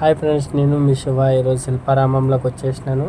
Hi friends నేను మీ శివ. ఈరోజు శిల్పారామంలోకి వచ్చేసినాను.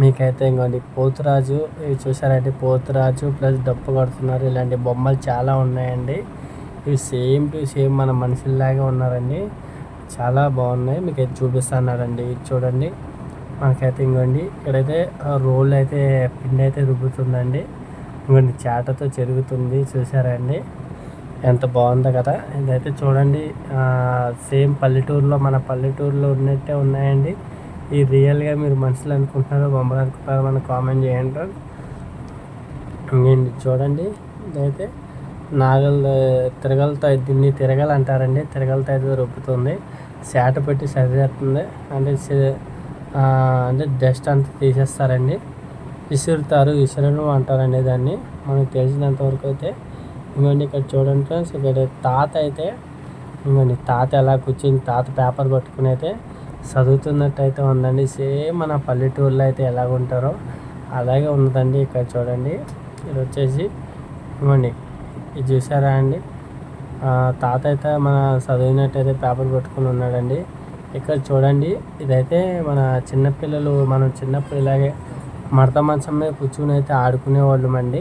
మీకైతే ఇంకోండి పోతురాజు. ఇవి చూసారంటే పోతురాజు ప్లస్ డప్పు కడుతున్నారు. ఇలాంటి బొమ్మలు చాలా ఉన్నాయండి. ఇవి సేమ్ టు సేమ్ మన మనుషుల్లాగే ఉన్నారండి. చాలా బాగున్నాయి. మీకు అయితే చూపిస్తున్నారండి ఇది చూడండి. మనకైతే ఇంకోండి ఇక్కడైతే రోల్ అయితే పిండి అయితే రుబ్బుతుందండి. ఇంకోండి చాటతో చెరుగుతుంది. చూసారండి ఎంత బాగుందో కదా. ఇదైతే చూడండి సేమ్ పల్లెటూరులో మన పల్లెటూరులో ఉన్నట్టే ఉన్నాయండి. ఈ రియల్గా మీరు మనుషులు అనుకుంటున్నారో బొమ్మలు అనుకుంటున్నారో మనం కామెంట్ చేయండి. ఇంకేంటి చూడండి ఇదైతే నాగల్ తిరగలతో దీన్ని తిరగలు అంటారండి. తిరగలతో అయితే రొప్పుతుంది శాట పెట్టి సరిచేస్తుంది. అంటే అంటే డస్ట్ అంతా తీసేస్తారండి. విసురుతారు విసురను అంటారండి దాన్ని. మనకు తెలిసినంత వరకు అయితే ఇవ్వండి ఇక్కడ చూడండి ఫ్రెండ్స్ ఇక్కడ తాత అయితే ఇవ్వండి తాత ఎలా కూర్చుని తాత పేపర్ పట్టుకుని అయితే చదువుతున్నట్టు అయితే ఉందండి. సేమ్ మన పల్లెటూరులో అయితే ఎలాగ ఉంటారో అలాగే ఉందండి ఇక్కడ చూడండి. ఇది వచ్చేసి ఇవ్వండి ఇది చూసారా అండి? తాత అయితే మన చదివినట్టయితే పేపర్ పట్టుకుని ఉన్నాడండి. ఇక్కడ చూడండి ఇదైతే మన చిన్నపిల్లలు మనం చిన్నప్పుడు ఇలాగే మడత మంచం మీద కూర్చుని అయితే ఆడుకునేవాళ్ళమండి.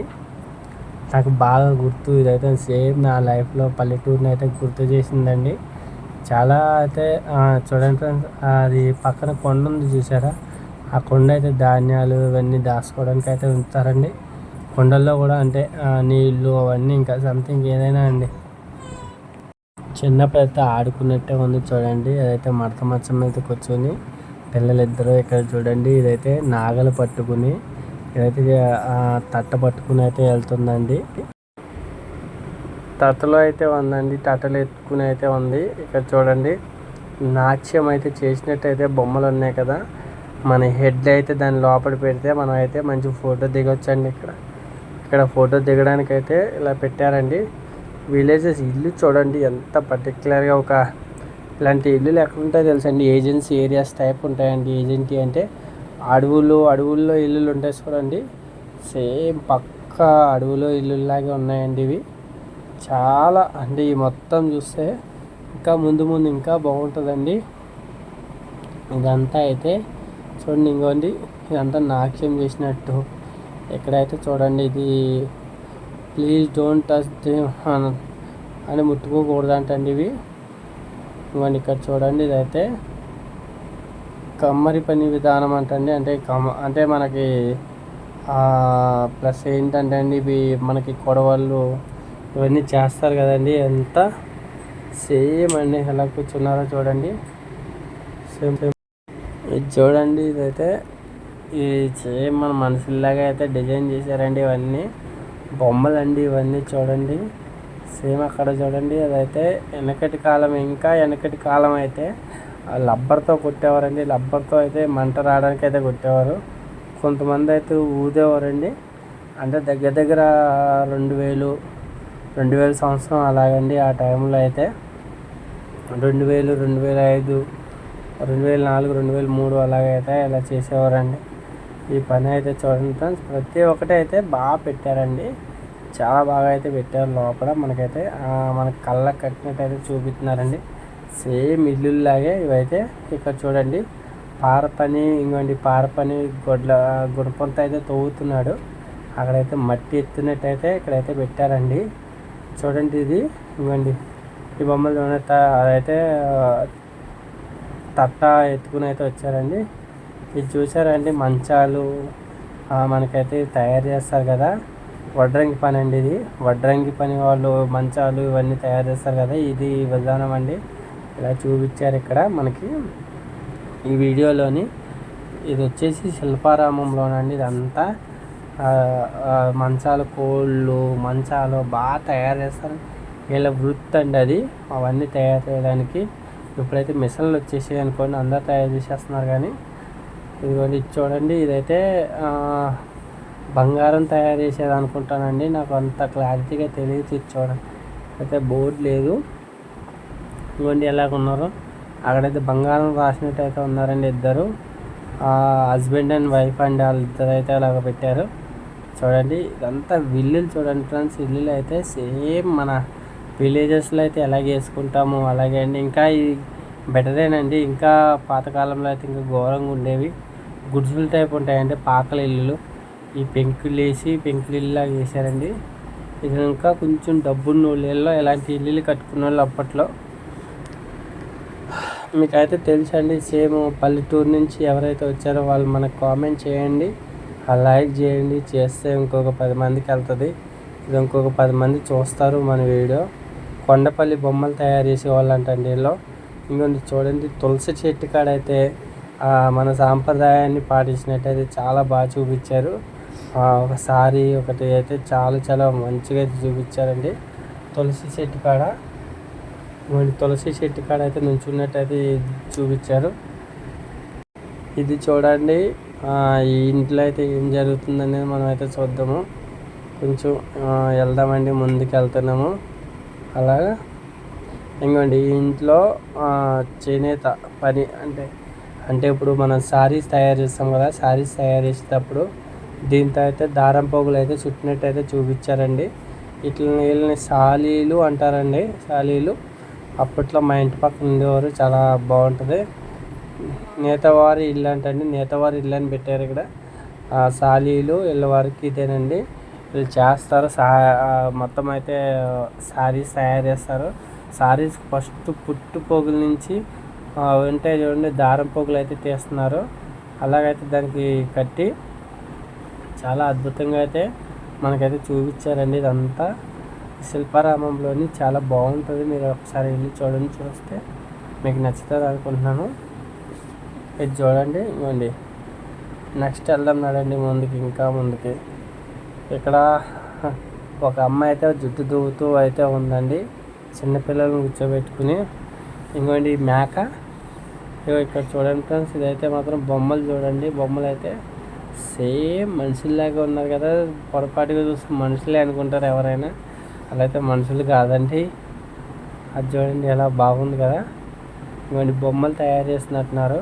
నాకు బాగా గుర్తు ఇదైతే సేమ్ నా లైఫ్లో పల్లెటూరుని అయితే గుర్తు చేసిందండి. చాలా అయితే చూడండి ఫ్రెండ్స్ అది పక్కన కొండ ఉంది చూసారా? ఆ కొండ అయితే ధాన్యాలు ఇవన్నీ దాచుకోవడానికి అయితే ఉంచుతారండి. కొండల్లో కూడా అంటే నీళ్ళు అవన్నీ ఇంకా సంథింగ్ ఏదైనా అండి. చిన్నప్పుడు అయితే ఆడుకున్నట్టే ఉంది చూడండి అదైతే మడత మచ్చం మీద కూర్చొని పిల్లలిద్దరూ ఇక్కడ చూడండి ఇదైతే నాగలు పట్టుకుని ఇదైతే తట్ట పట్టుకుని అయితే వెళ్తుందండి. తట్టలో అయితే ఉందండి తట్టలు ఎత్తుకుని అయితే ఉంది. ఇక్కడ చూడండి నాట్యం అయితే చేసినట్టు అయితే బొమ్మలు ఉన్నాయి కదా. మన హెడ్ అయితే దాని లోపల పెడితే మనం అయితే మంచి ఫోటో దిగొచ్చండి ఇక్కడ. ఇక్కడ ఫోటో దిగడానికి అయితే ఇలా పెట్టారండి. విలేజెస్ ఇల్లు చూడండి ఎంత పర్టికులర్గా ఒక ఇలాంటి ఇల్లులు ఎక్కడ ఉంటాయో తెలుసండి. ఏజెన్సీ ఏరియాస్ టైప్ ఉంటాయండి ఏజెన్సీ అంటే అడవులు అడవుల్లో ఇల్లులు ఉంటాయి చూడండి. సేమ్ పక్క అడవులో ఇల్లులాగే ఉన్నాయండి ఇవి. చాలా అంటే ఈ మొత్తం చూస్తే ఇంకా ముందు ముందు ఇంకా బాగుంటుందండి. ఇదంతా అయితే చూడండి ఇంకోండి ఇదంతా నాట్యం చేసినట్టు. ఎక్కడైతే చూడండి ఇది ప్లీజ్ డోంట్ టచ్ అని ముట్టుకోకూడదంటండి ఇవి. ఇంకోండి ఇక్కడ చూడండి ఇదైతే కమ్మరి పని విధానం అంటండి. అంటే కమ్మ అంటే మనకి ప్లస్ ఏంటంటే అండి ఇవి మనకి కొడవళ్ళు ఇవన్నీ చేస్తారు కదండి. ఎంత సేమ్ అండి. ఎలా కూర్చున్నారో చూడండి. Same same. ఇది చూడండి ఇదైతే ఈ సేమ్ మన మనుషుల్లాగా అయితే డిజైన్ చేశారండి ఇవన్నీ. బొమ్మలు అండి ఇవన్నీ చూడండి. సేమ్ అక్కడ చూడండి. అదైతే వెనకటి కాలం ఇంకా వెనకటి కాలం అయితే లబ్బర్తో కొట్టేవారండి. లబ్బర్తో అయితే మంట రావడానికి అయితే కొట్టేవారు. కొంతమంది అయితే ఊదేవారండి. అంటే దగ్గర దగ్గర రెండు వేలు రెండు వేల సంవత్సరం అలాగండి ఆ టైంలో అయితే. రెండు వేలు రెండు వేల ఐదు రెండు వేల నాలుగు రెండు వేల మూడు అలాగైతే ఇలా చేసేవారండి. ఈ పని అయితే చూడండి ఫ్రెండ్స్ ప్రతి ఒక్కటి అయితే బాగా పెట్టారండి. చాలా బాగా అయితే పెట్టారు లోపల మనకైతే. మన కళ్ళకు కట్టినట్టు అయితే చూపిస్తున్నారండి. సేమ్ ఇల్లులాగే ఇవైతే ఇక్కడ చూడండి. పార పని ఇంకోండి పార పని గొడ్ల గుణపంత అయితే తవ్వుతున్నాడు. అక్కడైతే మట్టి ఎత్తునట్టయితే ఇక్కడైతే పెట్టారండి. చూడండి ఇది ఇంకోండి ఈ బొమ్మలు అదైతే తట్ట ఎత్తుకుని అయితే వచ్చారండి. ఇది చూసారండి మంచాలు మనకైతే తయారు చేస్తారు కదా. వడ్రంగి పని అండి ఇది. వడ్రంగి పని వాళ్ళు మంచాలు ఇవన్నీ తయారు చేస్తారు కదా. ఇది విధానం అండి. ఇలా చూపించారు ఇక్కడ మనకి. ఈ వీడియోలోని ఇది వచ్చేసి శిల్పారామంలోనండి ఇదంతా. మంచాలు కోళ్ళు మంచాలు బాగా తయారు చేస్తారు. వీళ్ళ వృత్తి అండి అది. అవన్నీ తయారు చేయడానికి ఇప్పుడైతే మిషన్లు వచ్చేసాయి అనుకోండి అందరు తయారు చేసేస్తున్నారు కానీ. ఇదిగోండి ఇది చూడండి ఇదైతే బంగారం తయారు చేసేది అనుకుంటానండి. నాకు అంత క్లారిటీగా తెలియదు చూడండి అయితే బోర్డు లేదు. ఇవ్వండి ఎలాగ ఉన్నారు. అక్కడైతే బంగారం రాసినట్టు అయితే ఉన్నారండి ఇద్దరు. హస్బెండ్ అండ్ వైఫ్ అండ్ వాళ్ళిద్దరు అయితే అలాగ పెట్టారు. చూడండి ఇదంతా విల్లులు చూడండి ఫ్రెండ్స్. ఇల్లులు అయితే సేమ్ మన విలేజెస్లో అయితే ఎలాగ వేసుకుంటాము అలాగే అండి. ఇంకా ఈ బెటరేనండి ఇంకా పాతకాలంలో అయితే ఇంకా ఘోరంగా ఉండేవి. గుడ్సులు టైప్ ఉంటాయండి పాకల ఇల్లులు. ఈ పెంకులు వేసి పెంకులు ఇల్లులాగా వేసారండి ఇది ఇంకా కొంచెం డబ్బున్న వాళ్ళలో ఇలాంటి ఇల్లులు కట్టుకున్న వాళ్ళు అప్పట్లో మీకైతే తెలుసండి సేమ్ పల్లెటూరు నుంచి ఎవరైతే వచ్చారో వాళ్ళు మనకు కామెంట్ చేయండి లైక్ చేయండి చేస్తే ఇంకొక పది మందికి వెళ్తుంది. ఇది ఇంకొక పది మంది చూస్తారు మన వీడియో. కొండపల్లి బొమ్మలు తయారు చేసే వాళ్ళంటండి వీళ్ళు. ఇంకొంచెం చూడండి తులసి చెట్టు కాడ అయితే మన సాంప్రదాయాన్ని పాటించినట్టయితే చాలా బాగా చూపించారు. ఒక సారీ ఒకటి అయితే చాలా చాలా మంచిగా అయితే చూపించారండి. తులసి చెట్టు కాడ తులసి చెట్టు కాడ అయితే నుంచున్నట్టయితే చూపించారు. ఇది చూడండి. ఈ ఇంట్లో అయితే ఏం జరుగుతుందనేది మనం అయితే చూద్దాము. కొంచెం వెళ్దామండి ముందుకు వెళ్తున్నాము అలాగా? ఇంకోండి ఈ ఇంట్లో చేనేత పని అంటే అంటే ఇప్పుడు మనం శారీస్ తయారు చేస్తాం కదా శారీస్ తయారు చేసేటప్పుడు దీంతో అయితే దారం పోగులు అయితే చుట్టినట్టు అయితే చూపించారండి. ఇట్లా వీళ్ళని సాలీలు అంటారండి సాలీలు అప్పట్లో మా ఇంటి పక్కన ఉండేవారు చాలా బాగుంటుంది. నేతవారి ఇల్లు అంటండి నేతవారి ఇల్లు అని పెట్టారు ఇక్కడ. సాలీలు వీళ్ళ వారికి ఇదేనండి. వీళ్ళు చేస్తారు సా మొత్తం అయితే శారీస్ తయారు చేస్తారు. శారీస్ ఫస్ట్ పుట్టు పోగుల నుంచి ఉంటాయి చూడండి దారం పోగులు అయితే తీస్తున్నారు. అలాగైతే దానికి కట్టి చాలా అద్భుతంగా అయితే మనకైతే చూపించారండి ఇదంతా. శిల్పారామంలోని చాలా బాగుంటుంది. మీరు ఒకసారి వెళ్ళి చూడండి చూస్తే మీకు నచ్చుతుంది అనుకుంటున్నాను. ఇది చూడండి ఇవ్వండి. నెక్స్ట్ వెళ్దాం నడండి ముందుకి ఇంకా ముందుకి. ఇక్కడ ఒక అమ్మాయి అయితే జుట్టు దువ్వుతూ అయితే ఉందండి. చిన్నపిల్లలను కూర్చోబెట్టుకుని. ఇంకోండి మేక. ఇక్కడ చూడండి ఫ్రెండ్స్ ఇదైతే మాత్రం బొమ్మలు చూడండి. బొమ్మలు అయితే సేమ్ మనుషుల్లాగా ఉన్నారు కదా. పొరపాటుగా చూస్తే మనుషులే అనుకుంటారు ఎవరైనా. అలా అయితే మనుషులు కాదండి. అది చూడండి ఎలా బాగుంది కదా. ఇవన్నీ బొమ్మలు తయారు చేస్తున్నట్టున్నారు.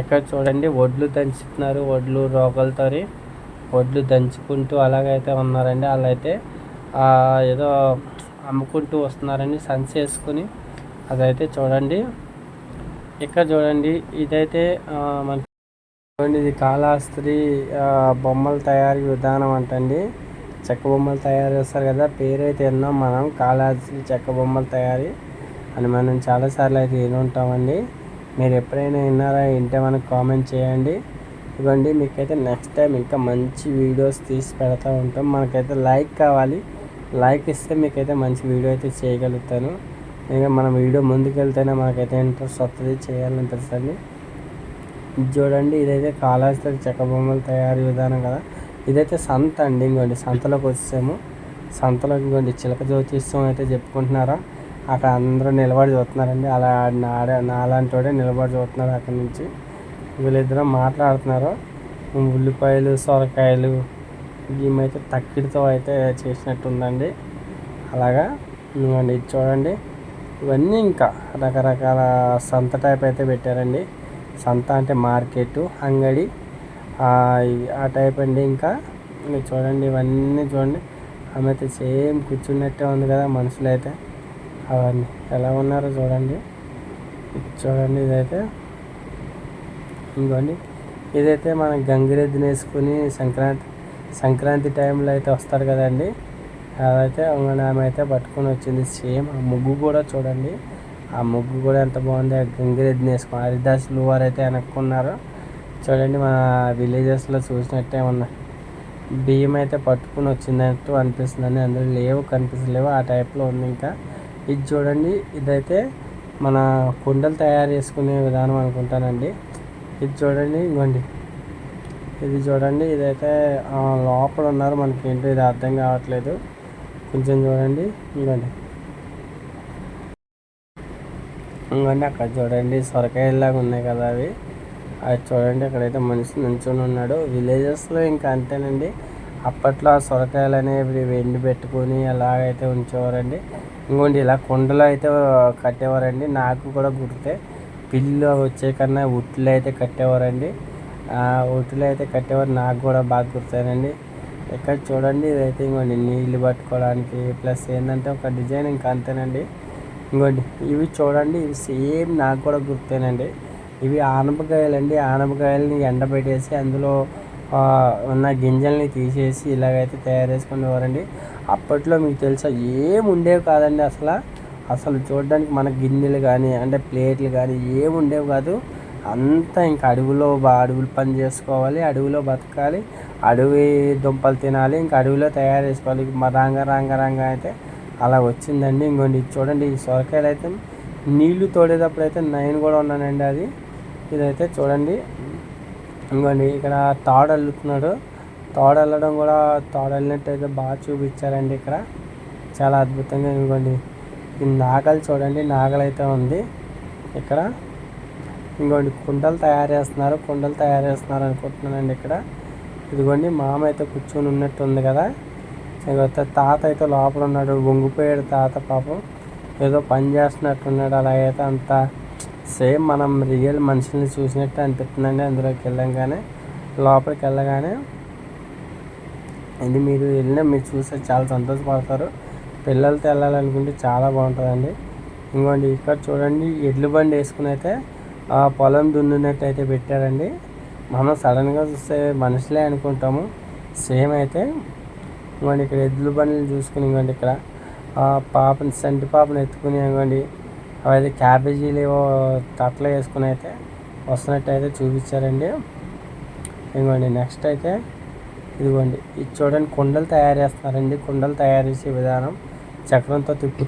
ఎక్కడ చూడండి వడ్లు దంచుతున్నారు వడ్లు రోగలతో వడ్లు దంచుకుంటూ అలాగైతే ఉన్నారండి. వాళ్ళైతే ఏదో అమ్ముకుంటూ వస్తున్నారండి సన్స్ వేసుకుని. అదైతే చూడండి. ఇక్కడ చూడండి ఇదైతే మన చూడండి ఇది కాళహస్త్రి బొమ్మల తయారీ విధానం అంటండి. చెక్క బొమ్మలు తయారు చేస్తారు కదా పేరైతే ఎన్నో మనం కాళహస్తి చెక్క బొమ్మల తయారీ అని మనం చాలాసార్లు అయితే విని ఉంటామండి. మీరు ఎప్పుడైనా విన్నారా వింటే మనకు కామెంట్ చేయండి. ఇవ్వండి మీకైతే నెక్స్ట్ టైం ఇంకా మంచి వీడియోస్ తీసి పెడతా ఉంటాం. మనకైతే లైక్ కావాలి. లైక్ ఇస్తే మీకైతే మంచి వీడియో అయితే చేయగలుగుతాను. ఇంకా మనం వీడియో ముందుకెళ్తేనే మనకైతే ఇంట్రెస్ట్ వస్తుంది చేయాలనిపిస్తుంది ఇది చూడండి ఇదైతే కాళహస్తి చెక్క బొమ్మలు తయారీ విధానం కదా. ఇదైతే సంత అండి ఇంకోండి సంతలోకి వచ్చేసాము. సంతలో ఇంకోండి చిలక జ్యోతిష్యం అయితే చెప్పుకుంటున్నారా? అక్కడ అందరూ నిలబడి చూస్తున్నారండి. అలా ఆడే నాలాంటి వాడే నిలబడి చూస్తున్నారు అక్కడ నుంచి. వీళ్ళిద్దరూ మాట్లాడుతున్నారు. ఉల్లిపాయలు సొరకాయలు ఈమెయితే తక్కిడితో అయితే చేసినట్టుందండి. అలాగా ఇవ్వండి ఇది చూడండి. ఇవన్నీ ఇంకా రకరకాల సంత టైప్ అయితే పెట్టారండి. సంత అంటే మార్కెట్ అంగడి ఆ టైప్ అండి ఇంకా. మీరు చూడండి ఇవన్నీ చూడండి. ఆమె అయితే సేమ్ కూర్చున్నట్టే ఉంది కదా మనుషులు అయితే. అవన్నీ ఎలా ఉన్నారో చూడండి. చూడండి ఇదైతే. ఇంకోండి. ఇదైతే మనం గంగిరెద్దుని వేసుకుని సంక్రాంతి సంక్రాంతి టైంలో అయితే వస్తారు కదండి. అదైతే ఆమె అయితే పట్టుకొని వచ్చింది. సేమ్ ఆ ముగ్గు కూడా చూడండి. ఆ ముగ్గు కూడా ఎంత బాగుంది. ఆ గంగిరెద్దుని వేసుకుని హరిదాసులు వారు అయితే వెనక్కున్నారు. చూడండి మన విలేజెస్లో చూసినట్టే ఉన్నాయి బియ్యం అయితే పట్టుకుని వచ్చినట్టు అనిపిస్తుందని అందులో లేవు కనిపించలేవు ఆ టైప్లో ఉంది ఇంకా. ఇది చూడండి ఇదైతే మన కుండలు తయారు చేసుకునే విధానం అనుకుంటానండి. ఇది చూడండి ఇవ్వండి ఇది చూడండి ఇదైతే లోపల ఉన్నారు మనకి ఏంటో ఇది అర్థం కావట్లేదు. కొంచెం చూడండి ఇవ్వండి ఇంకోండి అక్కడ చూడండి సొరకాయలాగా ఉన్నాయి కదా అవి. అది చూడండి అక్కడైతే మనిషి నించుని ఉన్నాడు. విలేజెస్లో ఇంకా అంతేనండి. అప్పట్లో ఆ సొరకాయలు అనేవి వెండి పెట్టుకొని అలాగైతే ఉంచేవారండి. ఇంకోండి ఇలా కుండలో అయితే కట్టేవారండి. నాకు కూడా గుర్తే పిల్లు వచ్చే కన్నా ఉట్లు అయితే కట్టేవారండి. ఉట్లు అయితే కట్టేవారు. నాకు కూడా బాగా గుర్తానండి ఇక్కడ చూడండి ఇదైతే ఇంకోండి నీళ్ళు పట్టుకోవడానికి ప్లస్ ఏంటంటే ఒక డిజైన్ ఇంకా అంతేనండి. ఇంకోండి ఇవి చూడండి ఇవి సేమ్ నాకు కూడా గుర్తేనండి. ఇవి ఆనపకాయలండి. ఆనపకాయలని ఎండబెట్టేసి అందులో ఉన్న గింజల్ని తీసేసి ఇలాగైతే తయారు చేసుకునేవారండి అప్పట్లో మీకు తెలుసా ఏం ఉండేవి కాదండి అసలు. అసలు చూడడానికి మన గిన్నెలు కానీ అంటే ప్లేట్లు కానీ ఏం ఉండేవి కాదు. అంతా ఇంకా అడవిలో అడవులు పని చేసుకోవాలి అడవిలో బతకాలి అడవి దుంపలు తినాలి ఇంకా అడవిలో తయారు చేసుకోవాలి మా రంగ రంగ రంగ అయితే అలా వచ్చిందండి. ఇంకోండి ఇది చూడండి ఈ సొరకాయలు అయితే నీళ్ళు తోడేటప్పుడు అయితే నేను కూడా ఉన్నానండి అది. ఇదైతే చూడండి. ఇంకోండి ఇక్కడ తాడు అల్లుతున్నాడు. తాడు అల్లడం కూడా తాడు వెళ్ళినట్టు అయితే బాగా చూపించారండి ఇక్కడ. చాలా అద్భుతంగా ఇంకోండి ఈ నాగలు చూడండి నాగలు అయితే ఉంది ఇక్కడ. ఇంకోండి కుండలు తయారు చేస్తున్నారు కుండలు తయారు చేస్తున్నారు అనుకుంటున్నానండి ఇక్కడ. ఇదిగోండి మామ అయితే కూర్చొని ఉన్నట్టు ఉంది కదా. ఇకపోతే తాత అయితే లోపల ఉన్నాడు వంగిపోయాడు తాత పాపం. ఏదో పని చేస్తున్నట్టున్నాడు అలాగైతే అంతా. సేమ్ మనం రియల్ మనుషుల్ని చూసినట్టు అనిపిస్తుందండి. అందులోకి వెళ్ళంగానే లోపలికి వెళ్ళగానే ఇది మీరు వెళ్ళినా మీరు చూస్తే చాలా సంతోషపడతారు. పిల్లలతో వెళ్ళాలనుకుంటే చాలా బాగుంటుందండి. ఇంకోండి ఇక్కడ చూడండి ఎడ్లు బండి వేసుకుని అయితే ఆ పొలం దున్నున్నట్టు అయితే పెట్టారండి. మనం సడన్గా చూస్తే మనుషులే అనుకుంటాము. సేమ్ అయితే ఇంకోండి ఇక్కడ ఎద్దుల బండ్లు చూసుకుని ఇంకోండి ఇక్కడ ఆ పాపని సంటి పాపని ఎత్తుకుని ఇంకోండి అవైతే క్యాబేజీలు ఏవో తట్టలో వేసుకుని అయితే వస్తున్నట్టు అయితే చూపించారండి. ఇదిగోండి నెక్స్ట్ అయితే ఇదిగోండి ఇది చూడండి కుండలు తయారు చేస్తున్నారండి. కుండలు తయారు చేసే విధానం చక్రంతో తిప్పు